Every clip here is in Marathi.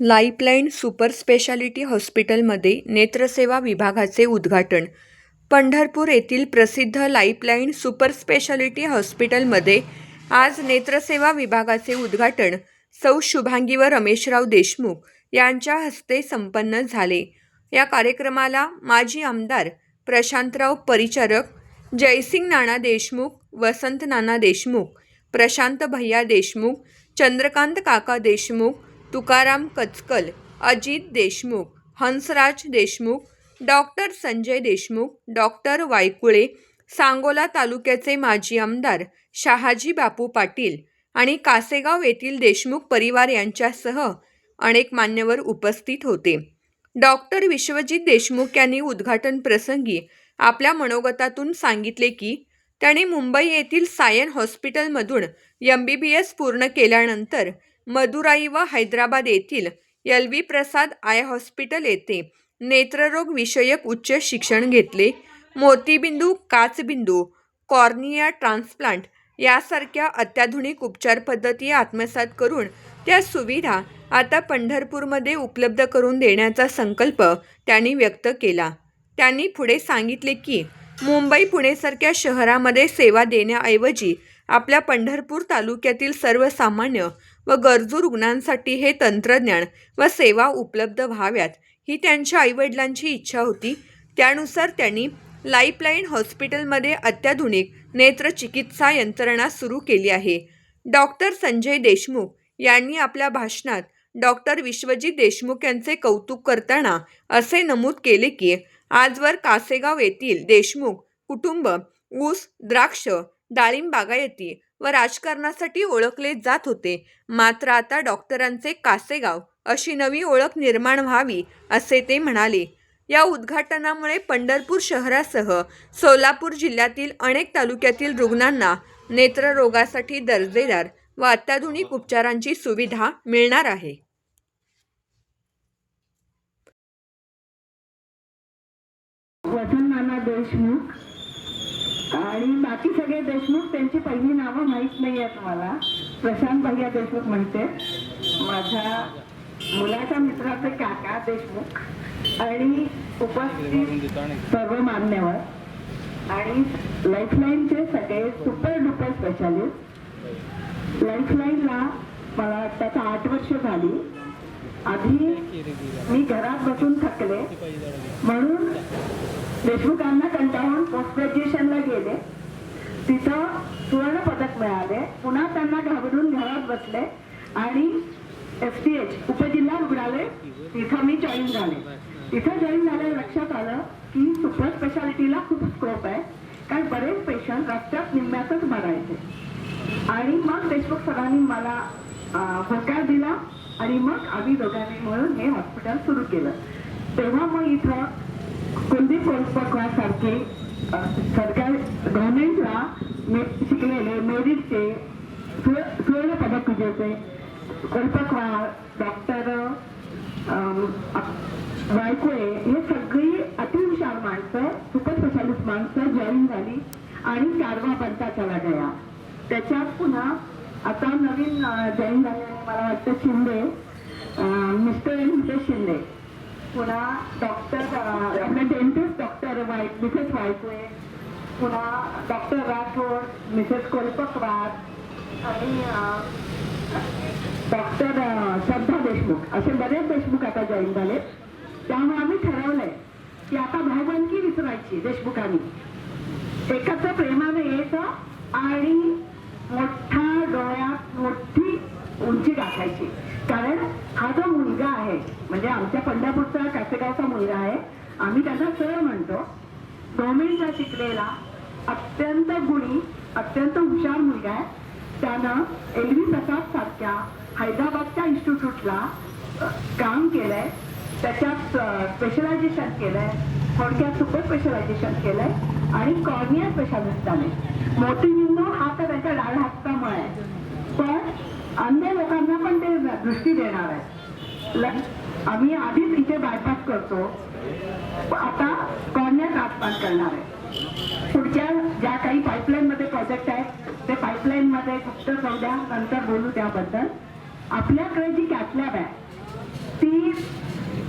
लाईफलाईन सुपर स्पेशालिटी हॉस्पिटलमध्ये नेत्रसेवा विभागाचे उद्घाटन. पंढरपूर येथील प्रसिद्ध लाईफलाईन सुपर स्पेशालिटी हॉस्पिटलमध्ये आज नेत्रसेवा विभागाचे उद्घाटन सौ शुभांगी व रमेशराव देशमुख यांच्या हस्ते संपन्न झाले. या कार्यक्रमाला माजी आमदार प्रशांतराव परिचारक जयसिंग नाना देशमुख वसंत नाना देशमुख प्रशांत भैया देशमुख चंद्रकांत काका देशमुख तुकाराम कचकल अजित देशमुख हंसराज देशमुख डॉक्टर संजय देशमुख डॉक्टर वायकुळे सांगोला तालुक्याचे माजी आमदार शहाजी बापू पाटील आणि कासेगाव येथील देशमुख परिवार यांच्यासह अनेक मान्यवर उपस्थित होते. डॉक्टर विश्वजित देशमुख यांनी उद्घाटन प्रसंगी आपल्या मनोगतातून सांगितले की त्याने मुंबई येथील सायन हॉस्पिटलमधून एम बी बी एस पूर्ण केल्यानंतर मदुराई व हैदराबाद येथील L V Prasad eye hospital येथे नेत्ररोग विषयक उच्च शिक्षण घेतले. मोतीबिंदू काचबिंदू कॉर्निया ट्रान्सप्लांट यासारख्या अत्याधुनिक उपचार पद्धती आत्मसात करून त्या सुविधा आता पंढरपूरमध्ये उपलब्ध करून देण्याचा संकल्प त्यांनी व्यक्त केला. त्यांनी पुढे सांगितले की मुंबई पुणेसारख्या शहरामध्ये सेवा देण्याऐवजी आपल्या पंढरपूर तालुक्यातील सर्वसामान्य व गरजू रुग्णांसाठी हे तंत्रज्ञान व सेवा उपलब्ध व्हाव्यात ही त्यांच्या आईवडिलांची इच्छा होती. त्यानुसार त्यांनी लाईफलाईन हॉस्पिटलमध्ये अत्याधुनिक नेत्रचिकित्सा यंत्रणा सुरू केली आहे. डॉक्टर संजय देशमुख यांनी आपल्या भाषणात डॉक्टर विश्वजीत देशमुख यांचे कौतुक करताना असे नमूद केले की आजवर कासेगाव येथील देशमुख कुटुंब ऊस द्राक्ष डाळिंब बागायती व राजकारणासाठी ओळखले जात होते. मात्र आता डॉक्टरांचे कासेगाव अशी नवी ओळख निर्माण व्हावी असे ते म्हणाले. या उद्घाटनामुळे पंढरपूर शहरासह सोलापूर जिल्ह्यातील अनेक तालुक्यातील रुग्णांना नेत्ररोगासाठी दर्जेदार व अत्याधुनिक उपचारांची सुविधा मिळणार आहे. देशमुख आणि बाकी सगळे देशमुख त्यांची पहिली नावं माहीत नाही आहेत मला प्रशांत भैया देशमुख म्हणते. माझ्या मुलाच्या मित्राचे काका देशमुख आणि उपस्थित सर्व मान्यवर आणि लाईफलाईनचे सगळे सुपर डुपर स्पेशालिस्ट लाईफलाईनला मला वाटतं आठ वर्ष झाली. आधी मी घरात बसून थकले. म्हणून देशमुखांना कंटाळून पोस्ट ग्रॅज्युएशनला गेले. तिथं सुवर्ण पदक मिळाले. पुन्हा त्यांना घाबरून घरात बसले. आणि एफ टी एच उपजिल्हा रुग्णालय तिथं मी जॉईन झाले. तिथं जॉईन झाल्यावर लक्षात आलं की सुपर स्पेशालिटीला खूप स्कोप आहे. कारण बरेच पेशंट रस्त्यात निम्म्यातच मरायचे. आणि मग देशमुख सरांनी मला होकार दिला आणि मग आम्ही दोघांनी मिळून हे हॉस्पिटल सुरू केलं. तेव्हा मग इथं कुलदीप कोलपकवासारखे सरकार गव्हर्नमेंटला शिकलेले मेरिटचे सुवर्ण पदक विजेते कोलपकवार डॉक्टर वायकोळे हे सगळी अतिहुशार माणसं सुपर स्पेशालिस्ट माणसं जॉईन झाली आणि चारवा बनता चला गया. त्याच्यात पुन्हा आता नवीन जॉईन झालेले मला वाटतं शिंदे अं, मिस्टर शिंदे. पुन्हा डॉक्टर आपले डेंटिस्ट डॉक्टर वाईट मिसेस वायकुळे पुन्हा डॉक्टर राठोड मिसेस कोलपकवार आणि डॉक्टर श्रद्धा देशमुख. असे बरेच देशमुख आता जॉईन झाले. त्यामुळे आम्ही ठरवलंय की आता भाऊबंदकी विसरायची देशमुखांनी. एकत्र प्रेमाने यायचं आणि मोठा डोळ्यात मोठी उंची गाठायची. कारण हा जो मुलगा आहे म्हणजे आमच्या पंढरपूरचा कासेगावचा मुलगा आहे आम्ही त्यांना सर म्हणतो. गव्हर्नमेंटला शिकलेला अत्यंत गुणी अत्यंत हुशार मुलगा आहे. त्यानं एल प्रसाद सारख्या हैदराबादच्या इन्स्टिट्यूटला काम केलंय. त्याच्यात स्पेशलायझेशन केलंय. थोडक्यात सुपर स्पेशलायझेशन केलंय. आणि कॉर्निया स्पेशालिस्ट झाले. मोतीबिंदू हा तर त्याच्या डाव्या हातामुळे आहे. पण अन्य लोकांना पण ते दृष्टी देणार आहे आम्ही आधीच इथे बायपास करतो. आता कॉर्नर आसपास करणार आहे पुढच्या ज्या काही पाईपलाईन मध्ये प्रोजेक्ट आहेत ते पाईपलाईन मध्ये गुप्त जाऊ द्या नंतर बोलू त्याबद्दल. आपल्याकडे जी कॅटलॅब आहे ती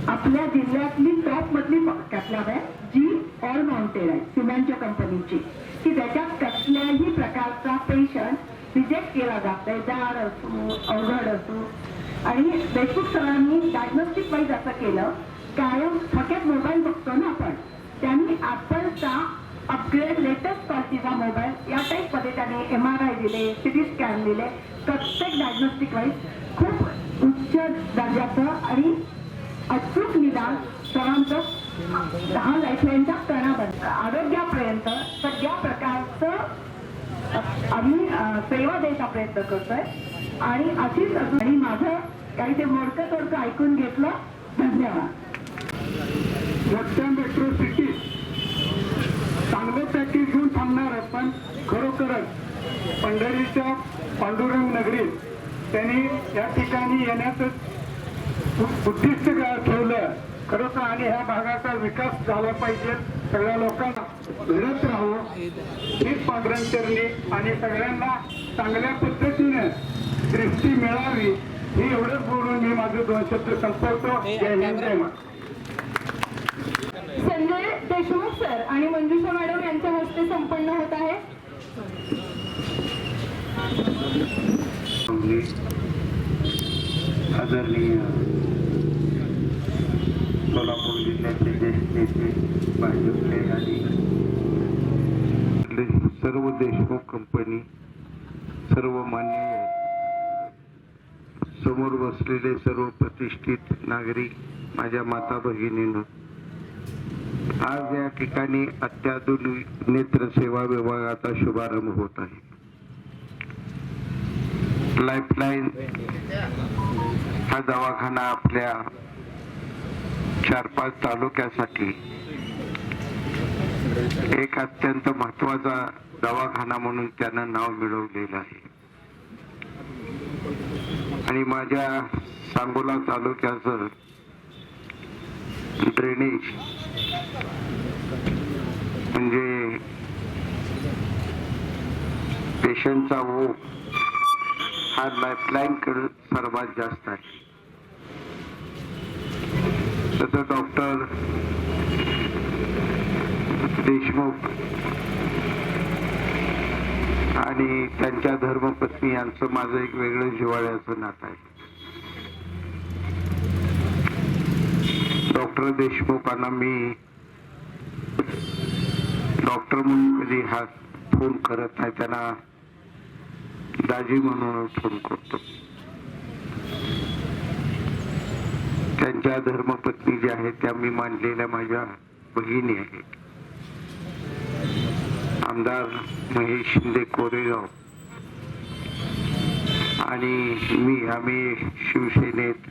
आपल्या जिल्ह्यातली टॉप मधली कॅटलॅब आहे जी ऑल माउंटेड आहे सिमेंटच्या कंपनीची की त्याच्यात कसल्याही प्रकारचा पेशंट रिजेक्ट केला जात नाही जाड असो अवघड असो. आणि देशमुख सरांनी डायग्नोस्टिक वाईज असं केलं. कायम थक्यात मोबाईल बघतो ना आपण. त्यांनी ऍपलचा अपग्रेड लेटेस्ट क्वालिटीचा मोबाईल या टाईपमध्ये त्याने एम आर आय दिले सी टी स्कॅन दिले. प्रत्येक डायग्नोस्टिक वाईज खूप उच्च दर्जाचं आणि अचूक निदान सरांचं दहा लाईफलाईनच्या कणापर्यंत आरोग्यापर्यंत सगळ्या प्रकारचं आम्ही सेवा द्यायचा प्रयत्न करतोय. आणि अशीच आणि माझं काही ते मोडकं तोडकं ऐकून घेतलं धन्यवाद. मोठ्या मेट्रो सिटी चांगलं पॅकेज घेऊन थांबणार पण खरोखरच पंढरीच्या पांडुरंग नगरीत त्यांनी या ठिकाणी येण्याचं उद्दिष्ट ठेवलं खरोखर आणि ह्या भागाचा विकास झाला पाहिजे. सगळ्या लोकांना घडत राहू. हीच पांडुरंग चरणी आणि सगळ्यांना चांगल्या पद्धतीनं दृष्टी मिळावी हे एवढंच बोलून मी माझे दोन शब्द संपवतो जय हिंद जय महाराष्ट्र. संजय देशमुख सर आणि मंजुषा मॅडम यांच्या हस्ते संपन्न होत आहे. आदरणीय सोलापूर जिल्ह्याचे ज्येष्ठ नेते भाजपचे आणि सर्व देशमुख कंपनी सर्व मान्य समोर बसलेले सर्व प्रतिष्ठित नागरिक माझ्या माता भगिनीनं आज या ठिकाणी अत्याधुनिक नेत्रसेवा विभागाचा शुभारंभ होत आहे. लाईफलाईन हा दवाखाना आपल्या चार पाच तालुक्यासाठी. एक अत्यंत महत्त्वाचा दवाखाना म्हणून त्यानं नाव मिळवलेलं आहे. आणि माझ्या सांगोला तालुक्याचं ड्रेनेज म्हणजे पेशंटचा ओघ हा लाईफलाईन कडे सर्वात जास्त आहे. तसं डॉक्टर देशमुख आणि त्यांच्या धर्मपत्नी यांचं माझं एक वेगळं जिव्हाळ्याचं नातं आहे. डॉक्टर देशमुखांना मी डॉक्टर म्हणून कधी हा फोन करत नाही त्यांना दाजी म्हणून फोन करतो. त्यांच्या धर्मपत्नी ज्या आहेत त्या मी मानलेल्या माझ्या भगिनी आहेत. आमदार महेश शिंदे कोरेगाव आणि मी आम्ही शिवसेनेत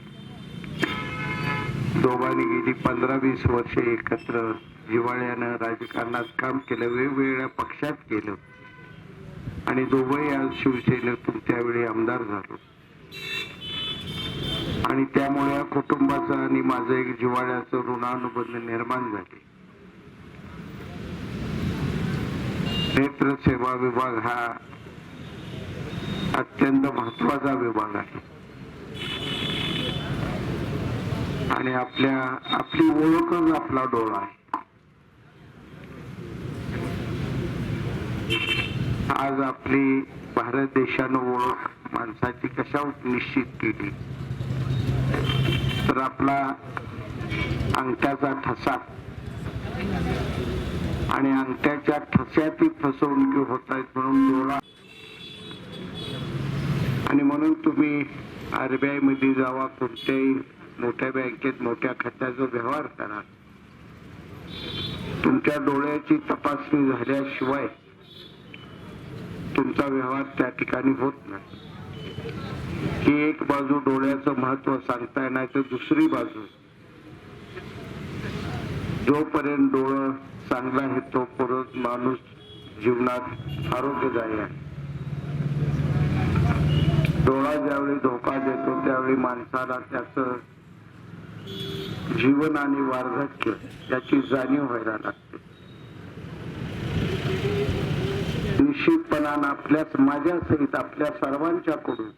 दोघांनी गेली पंधरा वीस वर्ष एकत्र जिवाळ्यानं राजकारणात काम केलं वेगवेगळ्या पक्षात केलं आणि दोघंही आज शिवसेनेतून त्यावेळी आमदार झालो. आणि त्यामुळे या कुटुंबाचं आणि माझं एक जिव्हाळ्याचं ऋणानुबंध निर्माण झाले. नेत्र सेवा विभाग हा अत्यंत महत्त्वाचा विभाग आहे. आणि आपल्या आपली ओळखच आपला डोळा आहे. आज आपली भारत देशानं ओळख माणसाची कशा निश्चित केली? तर आपला अंगठ्याचा ठसा. आणि अंगठ्याच्या ठस्यातही फसवणुकी होत आहेत म्हणून डोळा आणि म्हणून तुम्ही आरबीआयमध्ये जावा कोणत्याही मोठ्या बँकेत मोठ्या खात्याचा व्यवहार करा. तुमच्या डोळ्याची तपासणी झाल्याशिवाय तुमचा व्यवहार त्या ठिकाणी होत नाही. ही एक बाजू डोळ्याचं महत्त्व सांगता येणार तर दुसरी बाजू. जोपर्यंत डोळं चांगला आहे परत माणूस जीवनात आरोग्यदायी आहे. डोळा ज्यावेळी धोका देतो त्यावेळी माणसाला त्याच जीवन आणि वार्धक्य याची जाणीव व्हायला लागते. निश्चितपणानं आपल्याच माझ्या सहित आपल्या सर्वांच्याकडून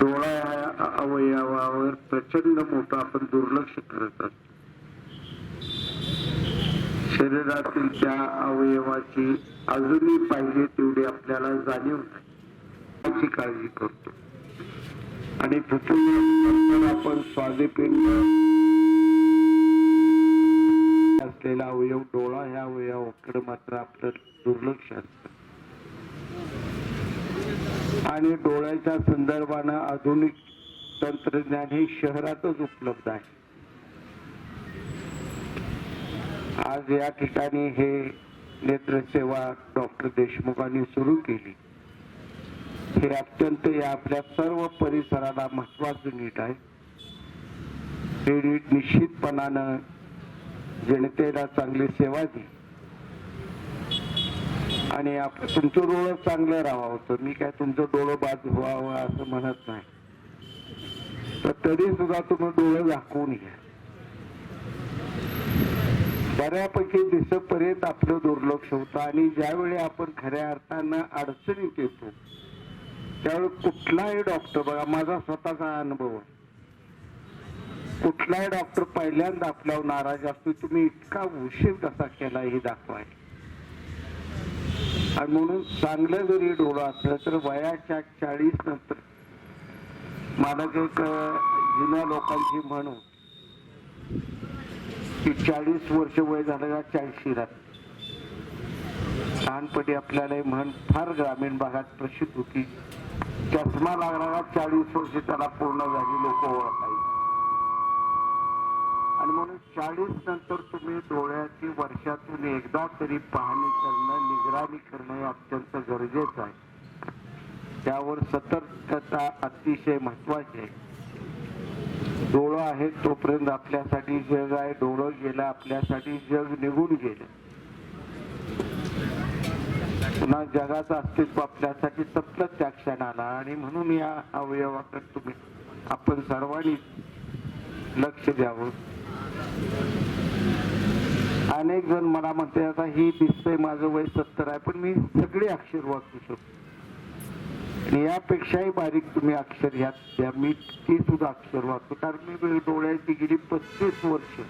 डोळा हा अवयवावर प्रचंड मोठं आपण दुर्लक्ष करत असतो. शरीरातील त्या अवयवाची अजूनही पाहिजे तेवढी आपल्याला जाणीव नाही. काळजी करतो. आणि तिथून आपण स्वादेपिंड असलेला अवयव डोळा ह्या अवयवाकडे मात्र आपलं दुर्लक्ष असतं. आणि डोळ्याच्या संदर्भानं आधुनिक तंत्रज्ञान हे शहरातच उपलब्ध आहे. आज या ठिकाणी हे नेत्रसेवा डॉक्टर देशमुखांनी सुरू केली. हे अत्यंत या आपल्या सर्व परिसराला महत्वाचं नीट आहे. हे नीट निश्चितपणानं जनतेला चांगली सेवा दिली. आणि आप- तुमचं डोळं चांगलं राहावं. होतं मी काय तुमचं डोळं बाद व्हावं असं म्हणत नाही. तर तरी सुद्धा तुम्ही डोळं दाखवून घ्या. बऱ्यापैकी दिसपर्यंत आपलं दुर्लक्ष होतं आणि ज्यावेळी आपण खऱ्या अर्थानं अडचणीत येतो त्यावेळी कुठलाही डॉक्टर बघा माझा स्वतःचा अनुभव आहे. कुठलाही डॉक्टर पहिल्यांदा आपल्यावर नाराज असतो तुम्ही इतका उशीर कसा केला हे दाखवाय आणि म्हणून चांगलं जरी डोळं असलं तर वयाच्या चाळीस नंतर मला एक जुन्या लोकांची म्हण की चाळीस वर्ष वय झालं का चाळीशी राहत लहानपणी आपल्याला म्हण फार ग्रामीण भागात प्रसिद्ध होती. चष्मा लागणारा चाळीस वर्ष त्याला पूर्ण झाली लोक ओळखायची. आणि म्हणून चाळीस नंतर तुम्ही डोळ्याची वर्षातून एकदा तरी पाहणी करणं निगराणी करणं हे अत्यंत गरजेचं आहे. त्यावर सतर्कता अतिशय महत्वाची आहे. डोळं आहे तोपर्यंत आपल्यासाठी जग आहे डोळं गेलं आपल्यासाठी जग निघून गेलं. पुन्हा जगाचं अस्तित्व आपल्यासाठी तपलं त्या क्षणाला आणि म्हणून या अवयवाकडे तुम्ही आपण सर्वांनी लक्ष द्यावं. अनेक जण मला म्हणते आता ही दिसतंय माझं वय सत्तर आहे पण मी सगळे अक्षर वाचू शकतो. आणि यापेक्षाही बारीक तुम्ही अक्षर ह्यात द्या मी ती सुद्धा अक्षर वाचतो कारण मी डोळ्याची गेली पस्तीस वर्ष.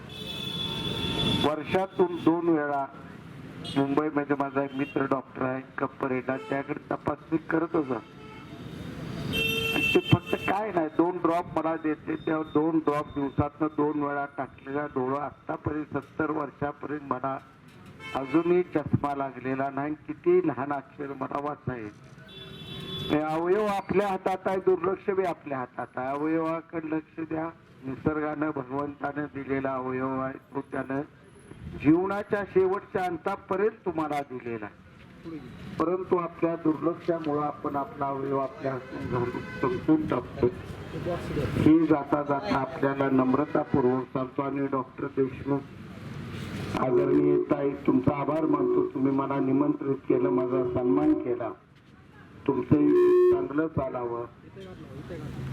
वर्षातून दोन वेळा मुंबईमध्ये माझा एक मित्र डॉक्टर आहे कप्परेटा त्याकडे तपासणी करत असतो आणि ते फक्त काय नाही दोन ड्रॉप मला देते. त्या दोन ड्रॉप दिवसातनं दोन वेळा टाकलेला डोळा आतापर्यंत सत्तर वर्षापर्यंत मला अजूनही चष्मा लागलेला नाही. किती लहान अक्षर मला वाचाय अवयव आपल्या हातात आहे दुर्लक्ष बी आपल्या हातात आहे. अवयवाकडे लक्ष द्या. निसर्गानं भगवंतानं दिलेला अवयव आहे तो त्यानं जीवनाच्या शेवटच्या अंतापर्यंत तुम्हाला दिलेला आहे. परंतु आपल्या दुर्लक्षामुळे आपण आपला अवयव आपल्या हसून घालून संपून टाकतो ही जाता जाता आपल्याला नम्रतापूर्वक सांगतो आणि डॉक्टर देशमुख आदरणीय ताई तुमचा आभार मानतो. तुम्ही मला निमंत्रित केलं माझा सन्मान केला. तुमचं चांगलं चालावं.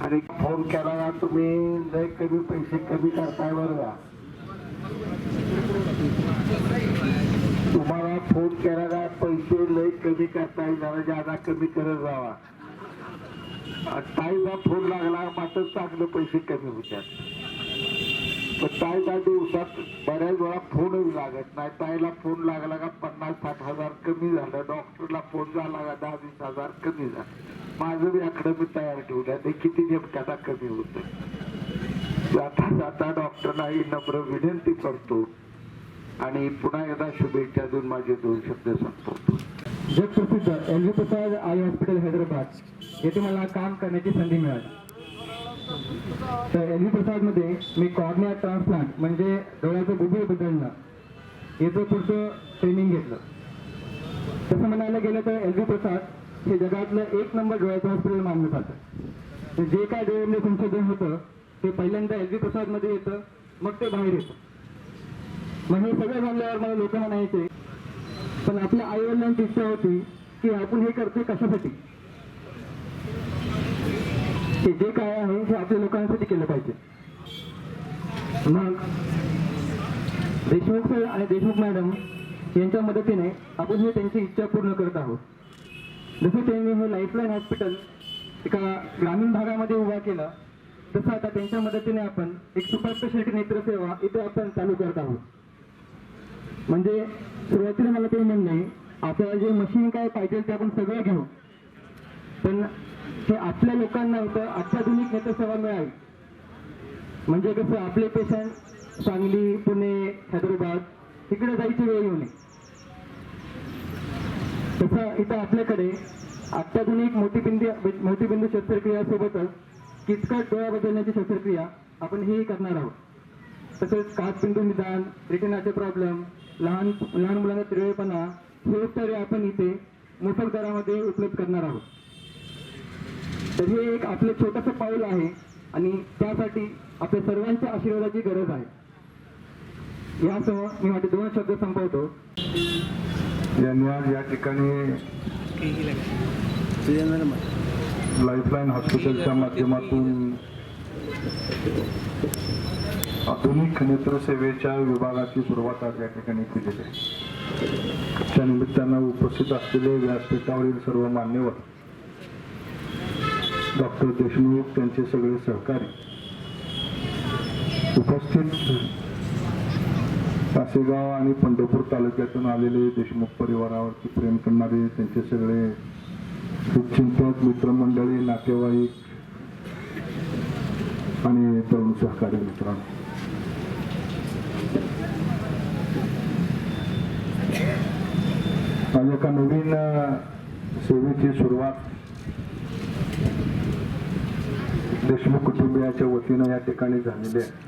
आणि फोन केला तुम्ही लय कमी पैसे कमी करताय बरं का? तुम्हाला फोन केला पैसे लय कमी करता जरा जादा कमी करत जावा ताईला फोन लागला मात्र चांगले पैसे कमी होतात पण ताईला दिवसात बऱ्याच वेळा फोनच लागत नाही. ताईला फोन लागला का पन्नास साठ हजार कमी झालं. डॉक्टरला फोन झाला का दहा वीस हजार कमी झालं. माझं बी आकडे मी तयार ठेवलं ते किती नेमक्याचा कमी होत जाता जाता डॉक्टरला ही नम्र विनंती करतो. आणि पुन्हा एकदा शुभेच्छा देऊन माझे दोन शब्द संपवतो. जगप्रसिद्ध L Prasad eye hospital Hyderabad येथे मला काम करण्याची संधी मिळाली. तर एल व्ही प्रसादमध्ये मी कॉर्निया ट्रान्सप्लांट म्हणजे डोळ्याचं बुबुळ बदलणं याचं पुढचं ट्रेनिंग घेतलं. तसं म्हणायला गेलं तर एल प्रसाद हे जगातलं एक नंबर डोळ्याचं हॉस्पिटल मानलं जातं. जे काय डोळ्यामध्ये संशोधन होतं ते पहिल्यांदा एल प्रसाद प्रसादमध्ये येतं मग ते बाहेर येतं. मग हे सगळं झाल्यावर मला लोक म्हणायचे पण आपल्या आई वडिलांची इच्छा होती की आपण हे करतोय कशासाठी? की जे काय आहे हे आपल्या लोकांसाठी केलं पाहिजे. मग देशमुख सर आणि देशमुख मॅडम यांच्या मदतीने आपण हे त्यांची इच्छा पूर्ण करत आहोत. जसं त्यांनी हे लाईफलाईन हॉस्पिटल एका ग्रामीण भागामध्ये उभा केलं तसं आता त्यांच्या मदतीने आपण एक सुपर स्पेशालिटी नेत्रसेवा इथे आपण चालू करत आहोत. म्हणजे सुरुवातीला मला ते म्हणणे आपल्याला जे मशीन काय पाहिजे ते आपण सगळं घेऊ. पण हे आपल्या लोकांना होतं अत्याधुनिक नेत्रसेवा मिळावी. म्हणजे कसं आपले पेशंट सांगली पुणे हैदराबाद तिकडे जायची वेळ येऊ नये. तसं इथं आपल्याकडे अत्याधुनिक मोतीबिंदू मोतीबिंदू शस्त्रक्रियासोबतच किचकट डोळा बदलण्याची शस्त्रक्रिया आपण ही करणार आहोत. तसेच काचबिंदू निदान रिटिनाचे प्रॉब्लेम लहान लहान मुलांना तिरळेपणा हे उपचार आपण इथे मोफत दरामध्ये उपलब्ध करणार आहोत. तर हे एक आपलं छोटंसं पाऊल आहे आणि त्यासाठी आपल्या सर्वांच्या आशीर्वादाची गरज आहे. यासह मी माझे दोन शब्द संपवतो. यांनी आज या ठिकाणी लाईफलाईन हॉस्पिटलच्या माध्यमातून आधुनिक नेत्रसेवेच्या विभागाची सुरुवात आज या ठिकाणी केलेली आहे. त्या निमित्तानं उपस्थित असलेले व्यासपीठावरील सर्व मान्यवर डॉक्टर देशमुख त्यांचे सगळे सहकारी उपस्थित कासेगाव आणि पंढरपूर तालुक्यातून आलेले देशमुख परिवारावरती प्रेम करणारे त्यांचे सगळे शुभचिंतक मित्रमंडळी नातेवाईक आणि तरुण सहकारी मित्रांनो आज एका नवीन सेवेची सुरुवात देशमुख कुटुंबियाच्या वतीनं या ठिकाणी झालेली आहे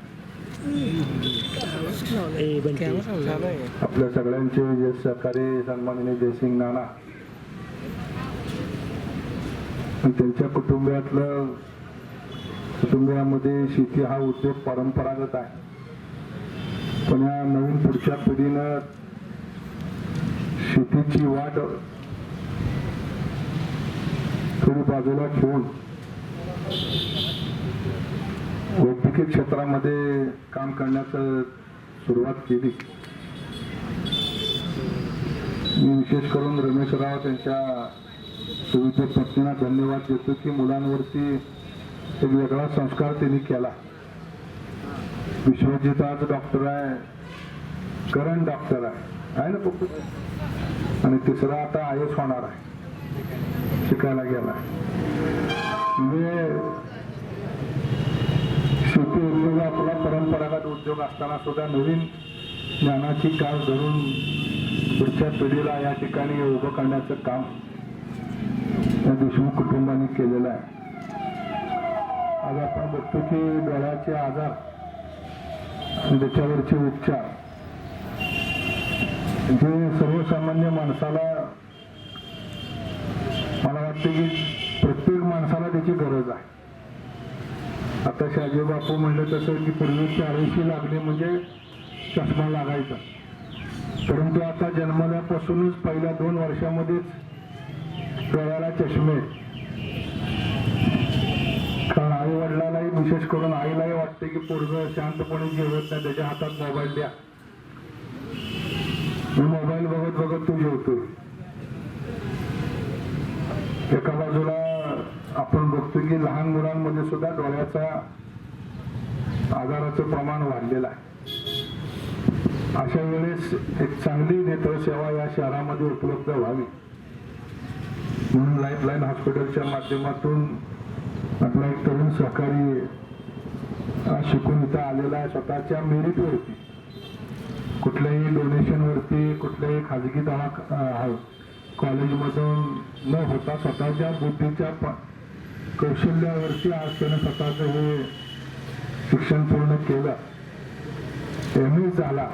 आपल्या सगळ्यांचे जे सहकारी सन्माननीय जयसिंग नाना आणि त्यांच्या कुटुंबियातलं कुटुंबियामध्ये शेती हा उद्योग परंपरागत आहे. पण या नवीन पुढच्या पिढीनं शेतीची वाट थोडी बाजूला ठेवून वैद्यकीय क्षेत्रामध्ये काम करण्याचं सुरुवात केली. मी विशेष करून रमेशराव त्यांच्या सुविधे पत्नीला धन्यवाद देतो की मुलांवरती एक वेगळा संस्कार त्यांनी केला. विश्वजित आज डॉक्टर आहे. करण डॉक्टर आहे. आहे ना फक्त आणि तिसरा आता आय एस होणार आहे. शिकायला गेला. म्हणजे शेती उद्योग आपला परंपरागत उद्योग असताना सुद्धा नवीन ज्ञानाची काळ धरून पुढच्या पिढीला या ठिकाणी उभं करण्याचं काम या देशमुख कुटुंबाने केलेलं आहे. आज आपण बघतो की डोळ्याचे आजार आणि त्याच्यावरचे उपचार. जे सर्वसामान्य माणसाला मला वाटतं की प्रत्येक माणसाला त्याची गरज आहे. आता शाजी बापू म्हणलं तसं की पूर्वी चारशी लागणे म्हणजे चष्मा लागायचा. परंतु आता जन्मल्यापासूनच पहिल्या दोन वर्षामध्येच डोळ्याला चष्मे कारण आई वडिलालाही विशेष करून आईलाही वाटते की पोरग शांतपणे जेवत नाही त्याच्या हातात मोबाईल द्या. मी मोबाईल बघत बघत तू जेवतोय. एका बाजूला आपण बघतो की लहान मुलांमध्ये सुद्धा डोळ्याचा आजाराचं प्रमाण वाढलेलं आहे. अशा वेळेस एक चांगली नेत्रसेवा या शहरामध्ये उपलब्ध व्हावी. म्हणून लाईफ लाईन हॉस्पिटलच्या माध्यमातून आपला एक तरुण सहकारी शिकून इथं आलेला स्वतःच्या मेरिटवरती. कुठल्याही डोनेशनवरती कुठल्याही खाजगी दवा हो, कॉलेजमधून न होता स्वतःच्या बुद्धीच्या प- कौशल्यावरती आज त्यानं स्वतःचं हे शिक्षण पूर्ण केलं. एम ए झाला.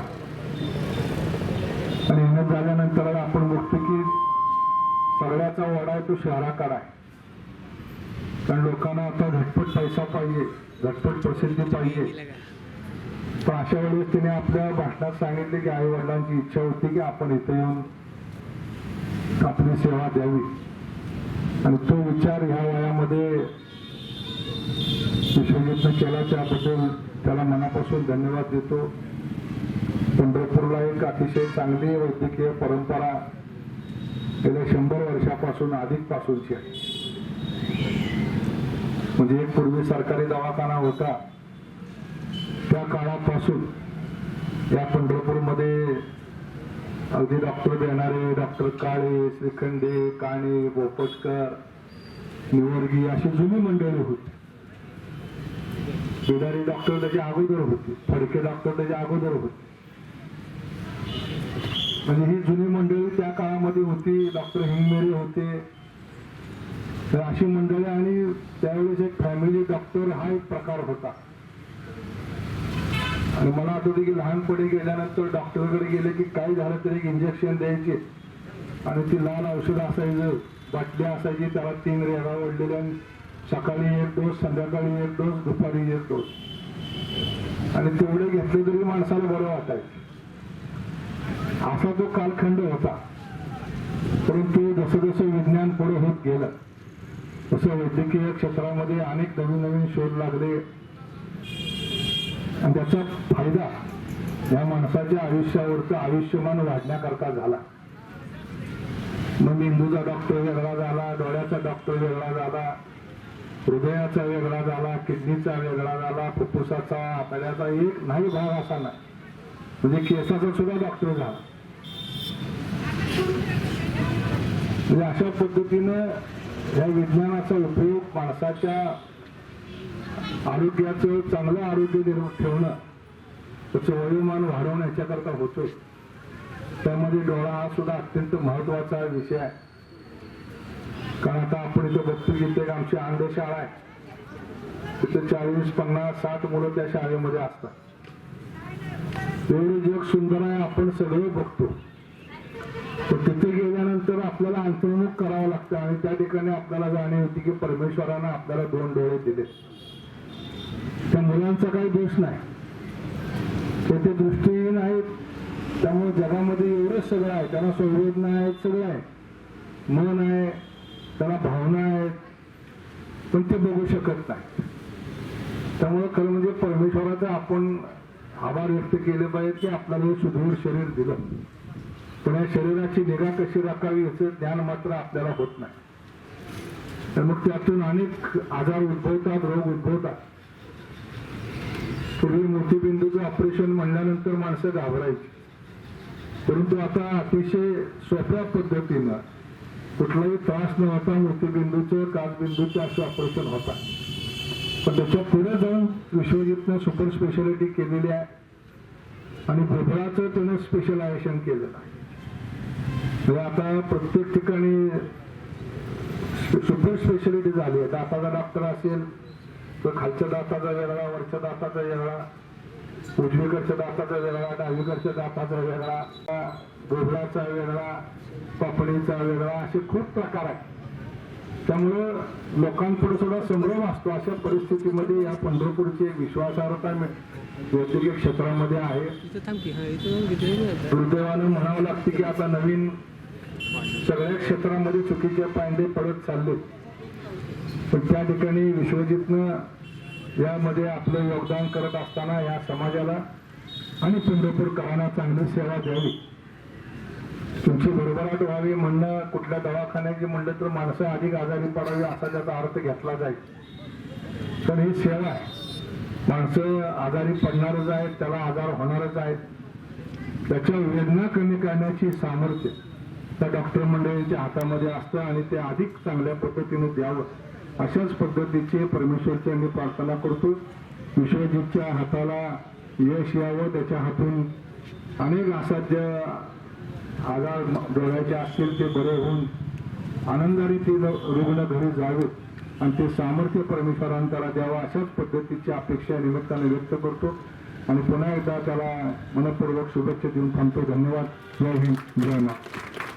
आणि एम झाल्यानंतर आपण बघतो की सगळ्याचा वडा आहे तो शहराकडे आहे. कारण लोकांना आता झटपट पैसा पाहिजे झटपट प्रसिद्धी पाहिजे. तर अशा वेळेस तिने आपल्या भाषणात सांगितले की आई वडिलांची इच्छा होती की आपण इथे येऊन आपली सेवा द्यावी. आणि तो विचार ह्या वयामध्ये विश्वजितनं केला. त्याबद्दल त्याला मनापासून धन्यवाद देतो. पंढरपूरला एक अतिशय चांगली वैद्यकीय परंपरा गेल्या शंभर वर्षापासून अधिक पासूनची आहे. म्हणजे एक पूर्वी सरकारी दवाखाना होता. त्या काळापासून या पंढरपूरमध्ये अगदी डॉक्टर देणारे डॉक्टर काळे श्रीखंडे काणे बोपटकर निवर्गी अशी जुनी मंडळी होती. बिदारी डॉक्टर त्याच्या अगोदर होते. फडके डॉक्टर त्याच्या अगोदर होते. म्हणजे ही जुनी मंडळी त्या काळामध्ये होती. डॉक्टर हिंगमेरे होते. तर अशी मंडळी आणि त्यावेळेस एक फॅमिली डॉक्टर हा एक प्रकार होता. आणि मला आठवते की लहानपणी गेल्यानंतर डॉक्टरकडे गेले की काय झालं तरी एक इंजेक्शन द्यायचे. आणि ती लहान औषध असायचं बाटल्या असायची त्याला तीन रेडा ओढलेल्या आणि सकाळी एक डोस संध्याकाळी एक डोस दुपारी एक डोस आणि तेवढे घेतले तरी माणसाला बरं वाटायचं. असा तो कालखंड होता. परंतु जसं जसं विज्ञान पुढे होत गेलं तसं वैद्यकीय क्षेत्रामध्ये अनेक नवीन नवीन शोध लागले. आणि त्याचा फायदा या माणसाच्या आयुष्यावरचं आयुष्यमान वाढण्याकरता झाला. मग मेंदूचा डॉक्टर वेगळा झाला डोळ्याचा डॉक्टर वेगळा झाला हृदयाचा वेगळा झाला किडनीचा वेगळा झाला फुफ्फुसाचा आतड्याचा एक नाही भाग असा नाही. म्हणजे केसाचा सुद्धा डॉक्टर झाला. म्हणजे अशा पद्धतीनं या विज्ञानाचा उपयोग माणसाच्या आरोग्याचं चांगलं आरोग्य निर्माण ठेवणं त्याचं वयोमान वाढवणं याच्याकरता होतो त्यामध्ये डोळा हा सुद्धा अत्यंत महत्त्वाचा विषय आहे. कारण आता आपण इथं बघतो की एक आमची अंधशाळा आहे. तिथे चाळीस पन्नास साठ मुलं त्या शाळेमध्ये असतात. एवढं जग सुंदर आहे आपण सगळं बघतो. तिथे गेल्यानंतर आपल्याला अंतर्मुख करावं लागतं आणि त्या ठिकाणी आपल्याला जाणीव होती की परमेश्वरानं आपल्याला दोन डोळे दिले. त्या मुलांचा काही दोष नाही. ते ते दृष्टीहीन आहेत. त्यामुळे जगामध्ये एवढंच सगळं आहे. त्यांना संवेदना आहेत सगळं आहे. मन आहे त्याला भावना आहेत. पण ते बघू शकत नाही. त्यामुळे खरं म्हणजे परमेश्वराचा आपण आभार व्यक्त केले पाहिजे की आपल्याला सुदृढ शरीर दिलं. पण या शरीराची निगा कशी राखावी याचं ज्ञान मात्र आपल्याला होत नाही. तर मग त्यातून अनेक आजार उद्भवतात रोग उद्भवतात. पूर्वी मोतीबिंदूचं ऑपरेशन म्हणल्यानंतर माणसं घाबरायची. परंतु आता अतिशय सोप्या पद्धतीनं कुठलाही त्रास न होता मोतीबिंदूचं काचबिंदूचं असं ऑपरेशन होता. पण त्याच्या पुढे जाऊन विश्वजितनं सुपर स्पेशालिटी केलेली आहे. आणि भोपळाचं त्यानं स्पेशलायझेशन केलेलं आहे. आता प्रत्येक ठिकाणी सुपर स्पेशालिटी झाली आहे. दाताचा डॉक्टर असेल तर खालच्या दाताचा वेगळा वरच्या दाताचा वेगळा उजवीकडच्या दाताचा वेगळा डावीकडच्या दाताचा वेगळा भोपळाचा वेगळा पापडीचा वेगळा असे खूप प्रकार आहेत. त्यामुळं लोकांपुढे सुद्धा संभ्रम असतो. अशा परिस्थितीमध्ये या पंढरपूरची एक विश्वासार्हता वैद्यकीय क्षेत्रामध्ये आहे. दुर्दैवानं म्हणावं लागते की आता नवीन सगळ्या क्षेत्रामध्ये चुकीचे पांडे पडत चालले. पण त्या ठिकाणी विश्वजितनं यामध्ये आपलं योगदान करत असताना या समाजाला आणि पंढरपूरकरांना चांगली सेवा द्यावी. तुमची भरभराट व्हावी म्हणणं कुठल्या दवाखान्याची म्हणलं तर माणसं अधिक आजारी पडावी असा त्याचा अर्थ घेतला जाईल. तर ही सेवा आहे माणसं आजारी पडणारच आहेत त्याला आजार होणारच आहेत. त्याच्या वेदना कमी करण्याची सामर्थ्य त्या डॉक्टर मंडळींच्या हातामध्ये असतं आणि ते अधिक चांगल्या पद्धतीने द्यावं अशाच पद्धतीचे परमेश्वरची आम्ही प्रार्थना करतो. विश्वजितच्या हाताला यश यावं त्याच्या हातून अनेक असाध्य आजार डोळ्याचे असतील ते बरे होऊन आनंदाने ते रुग्ण घरी जावेत आणि ते सामर्थ्य परमेश्वरानं त्याला द्यावं अशाच पद्धतीची अपेक्षा निमित्ताने व्यक्त करतो. आणि पुन्हा एकदा त्याला मनपूर्वक शुभेच्छा देऊन थांबतो. धन्यवाद. जय हिंद. जय मा